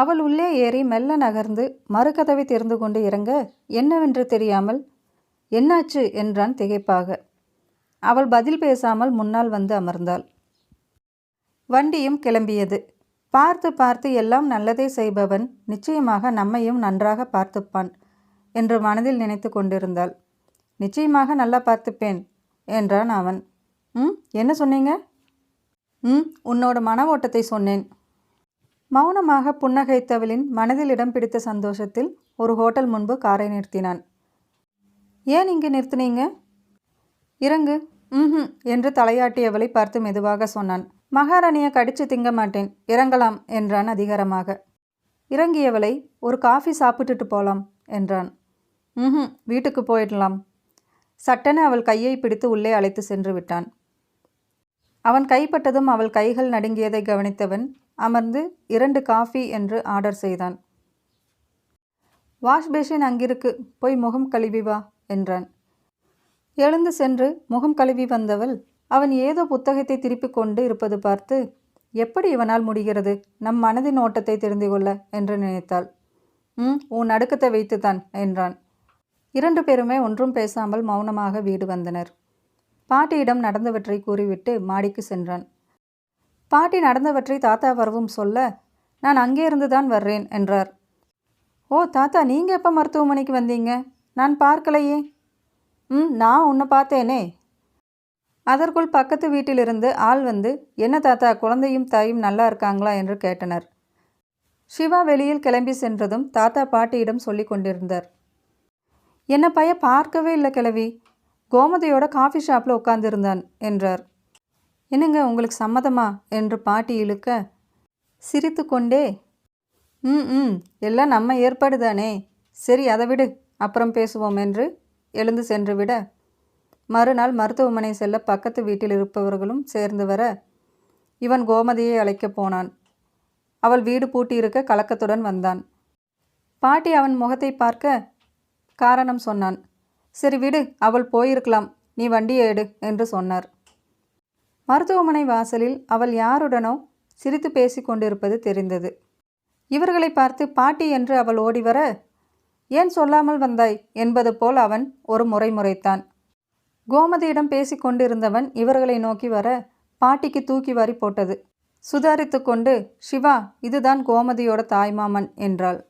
அவள் உள்ளே ஏறி மெல்ல நகர்ந்து மறுகதவை திறந்து கொண்டு இறங்க என்னவென்று தெரியாமல்? என்னாச்சு? என்றான் திகைப்பாக. அவள் பதில் பேசாமல் முன்னால் வந்து அமர்ந்தாள். வண்டியும் கிளம்பியது. பார்த்து பார்த்து எல்லாம் நல்லதே செய்பவன். நிச்சயமாக நம்மையும் நன்றாக பார்த்துப்பான் என்று மனதில் நினைத்து கொண்டிருந்தாள். நிச்சயமாக நல்லா பார்த்துப்பேன் என்றான் அவன். ம்? என்ன சொன்னீங்க? ம் உன்னோட மன ஓட்டத்தை சொன்னேன். மௌனமாக புன்னகைத்தவளின் மனதில் இடம் பிடித்த சந்தோஷத்தில் ஒரு ஹோட்டல் முன்பு காரை நிறுத்தினான். ஏன் இங்கே நிறுத்துனீங்க? இறங்கு. ம் என்று தலையாட்டியவளை பார்த்து மெதுவாக சொன்னான். மகாராணியை கடிச்சு திங்க மாட்டேன். இறங்கலாம் என்றான் அதிகாரமாக. இறங்கியவளை ஒரு காஃபி சாப்பிட்டுட்டு போலாம் என்றான். ம் வீட்டுக்கு போயிடலாம். சட்டென அவள் கையை பிடித்து உள்ளே அழைத்து சென்று விட்டான். அவன் கைப்பட்டதும் அவள் கைகள் நடுங்கியதை கவனித்தவன் அமர்ந்து இரண்டு காஃபி என்று ஆர்டர் செய்தான். வாஷ் பேஷின் அங்கிருக்கு போய் முகம் கழுவி வா என்றான். எழுந்து சென்று முகம் கழுவி வந்தவள் அவன் ஏதோ புத்தகத்தை திருப்பிக் கொண்டு இருப்பது பார்த்து எப்படி இவனால் முடிகிறது? நம் மனதின் ஓட்டத்தை தெரிந்து கொள்ள என்று நினைத்தாள். ம் உன் அடுக்கத்தை வைத்துத்தான் என்றான். இரண்டு பேருமே ஒன்றும் பேசாமல் மௌனமாக வீடு வந்தனர். பாட்டியிடம் நடந்தவற்றை கூறிவிட்டு மாடிக்கு சென்றான். பாட்டி நடந்தவற்றை தாத்தா வரவும் சொல்ல நான் அங்கே இருந்து தான் வர்றேன் என்றார். ஓ தாத்தா நீங்கள் எப்போ மருத்துவமனைக்கு வந்தீங்க? நான் பார்க்கலையே. ம் நான் உன்னை பார்த்தேனே. அதற்குள் பக்கத்து வீட்டிலிருந்து ஆள் வந்து என்ன தாத்தா குழந்தையும் தாயும் நல்லா இருக்காங்களா? என்று கேட்டனர். சிவா வெளியில் கிளம்பி சென்றதும் தாத்தா பாட்டியிடம் சொல்லி கொண்டிருந்தார். என்ன பைய பார்க்கவே இல்லை கிளவி கோமதியோட காஃபி ஷாப்பில் உட்காந்துருந்தான் என்றார். என்னங்க உங்களுக்கு சம்மதமா? என்று பாட்டி இழுக்க. சிரித்து கொண்டே ம் ம் எல்லாம் நம்ம ஏற்பாடு தானே சரி அதை விடு. அப்புறம் பேசுவோம் என்று எழுந்து சென்று விட. மறுநாள் மருத்துவமனை செல்ல பக்கத்து வீட்டில் இருப்பவர்களும் சேர்ந்து வர இவன் கோமதியை அழைக்கப் போனான். அவள் வீடு பூட்டியிருக்க கலக்கத்துடன் வந்தான். பாட்டி அவன் முகத்தை பார்க்க காரணம் சொன்னான். சரி விடு. அவள் போயிருக்கலாம். நீ வண்டியை எடு என்று சொன்னார். மருத்துவமனை வாசலில் அவள் யாருடனோ சிரித்து பேசி கொண்டிருப்பது தெரிந்தது. இவர்களை பார்த்து பாட்டி என்று அவள் ஓடி வர? ஏன் சொல்லாமல் வந்தாய்? என்பது போல் அவன் ஒரு முறை முறைத்தான். கோமதியிடம் பேசிக் கொண்டிருந்தவன் இவர்களை நோக்கி வர பாட்டிக்கு தூக்கி வாரி போட்டது. சுதாரித்து கொண்டு சிவா இதுதான் கோமதியோட தாய்மாமன் என்றாள்.